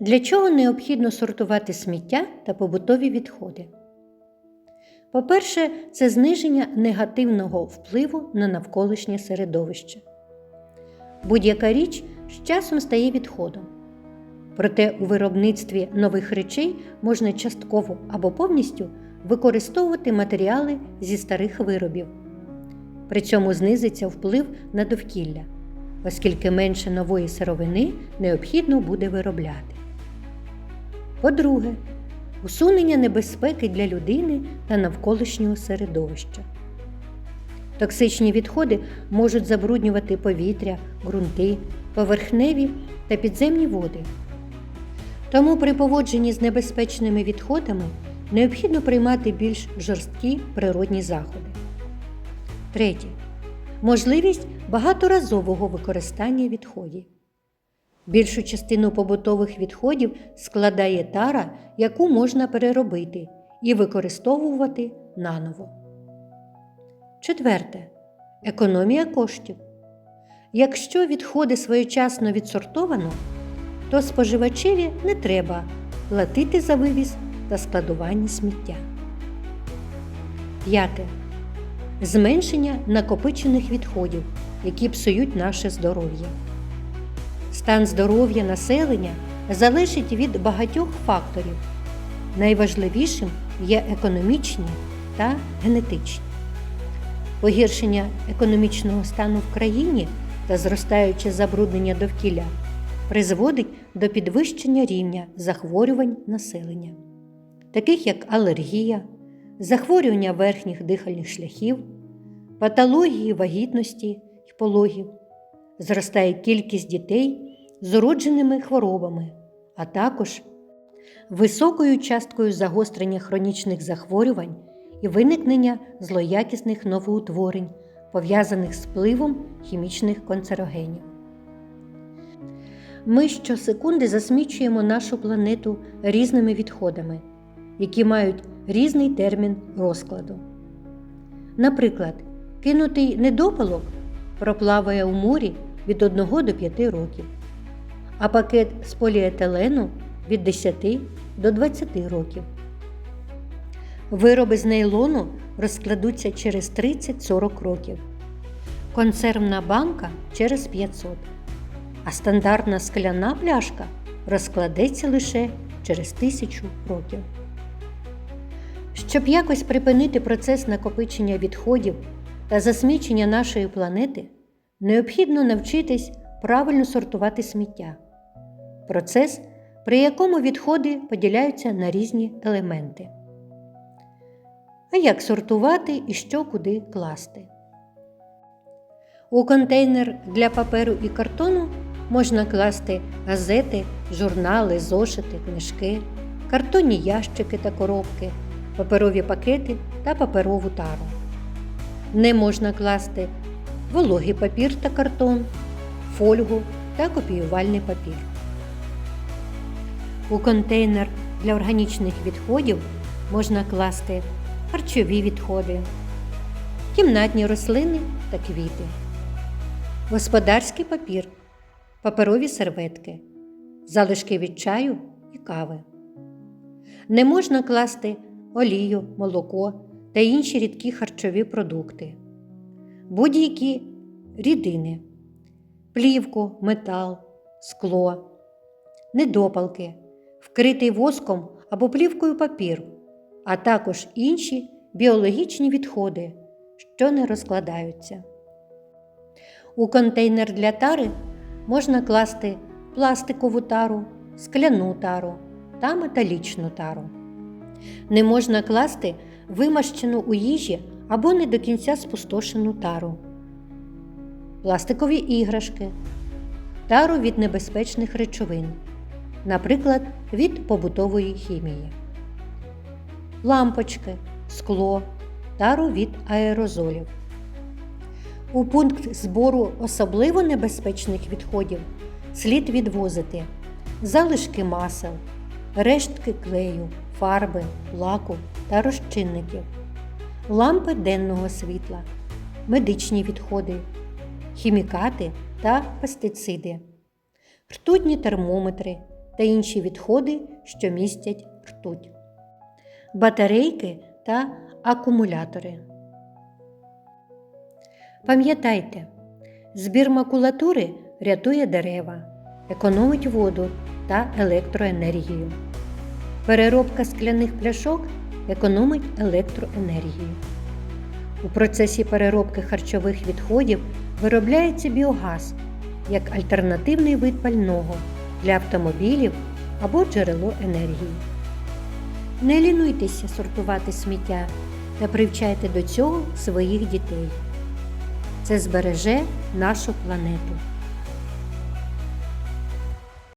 Для чого необхідно сортувати сміття та побутові відходи? По-перше, це зниження негативного впливу на навколишнє середовище. Будь-яка річ з часом стає відходом. Проте у виробництві нових речей можна частково або повністю використовувати матеріали зі старих виробів. При цьому знизиться вплив на довкілля, оскільки менше нової сировини необхідно буде виробляти. По-друге, усунення небезпеки для людини та навколишнього середовища. Токсичні відходи можуть забруднювати повітря, ґрунти, поверхневі та підземні води. Тому при поводженні з небезпечними відходами необхідно приймати більш жорсткі природні заходи. Третє. Можливість багаторазового використання відходів. Більшу частину побутових відходів складає тара, яку можна переробити і використовувати наново. Четверте. Економія коштів. Якщо відходи своєчасно відсортовано, то споживачеві не треба платити за вивіз та складування сміття. П'яте. Зменшення накопичених відходів, які псують наше здоров'я. Стан здоров'я населення залежить від багатьох факторів. Найважливішим є економічні та генетичні. Погіршення економічного стану в країні та зростаюче забруднення довкілля призводить до підвищення рівня захворювань населення, таких як алергія, захворювання верхніх дихальних шляхів, патології вагітності й пологів, зростає кількість дітей з уродженими хворобами, а також високою часткою загострення хронічних захворювань і виникнення злоякісних новоутворень, пов'язаних з впливом хімічних канцерогенів. Ми щосекунди засмічуємо нашу планету різними відходами, які мають різний термін розкладу. Наприклад, кинутий недопалок проплаває у морі від 1 до 5 років, а пакет з поліетилену від 10 до 20 років. Вироби з нейлону розкладуться через 30-40 років, консервна банка через 500, а стандартна скляна пляшка розкладеться лише через 1000 років. Щоб якось припинити процес накопичення відходів та засмічення нашої планети, необхідно навчитись правильно сортувати сміття. Процес, при якому відходи поділяються на різні елементи. А як сортувати і що куди класти? У контейнер для паперу і картону можна класти газети, журнали, зошити, книжки, картонні ящики та коробки, паперові пакети та паперову тару. Не можна класти вологий папір та картон, фольгу та копіювальний папір. У контейнер для органічних відходів можна класти харчові відходи, кімнатні рослини та квіти, господарський папір, паперові серветки, залишки від чаю і кави. Не можна класти олію, молоко та інші рідкі харчові продукти, будь-які рідини, плівку, метал, скло, недопалки, вкритий воском або плівкою папір, а також інші біологічні відходи, що не розкладаються. У контейнер для тари можна класти пластикову тару, скляну тару та металічну тару. Не можна класти вимащену у їжі або не до кінця спустошену тару, пластикові іграшки, тару від небезпечних речовин, наприклад, від побутової хімії, лампочки, скло, тару від аерозолів. У пункт збору особливо небезпечних відходів слід відвозити залишки масел, рештки клею, фарби, лаку та розчинників, лампи денного світла, медичні відходи, хімікати та пестициди, ртутні термометри, та інші відходи, що містять ртуть, батарейки та акумулятори. Пам'ятайте, збір макулатури рятує дерева, економить воду та електроенергію. Переробка скляних пляшок економить електроенергію. У процесі переробки харчових відходів виробляється біогаз як альтернативний вид пального для автомобілів або джерело енергії. Не лінуйтеся сортувати сміття та привчайте до цього своїх дітей. Це збереже нашу планету.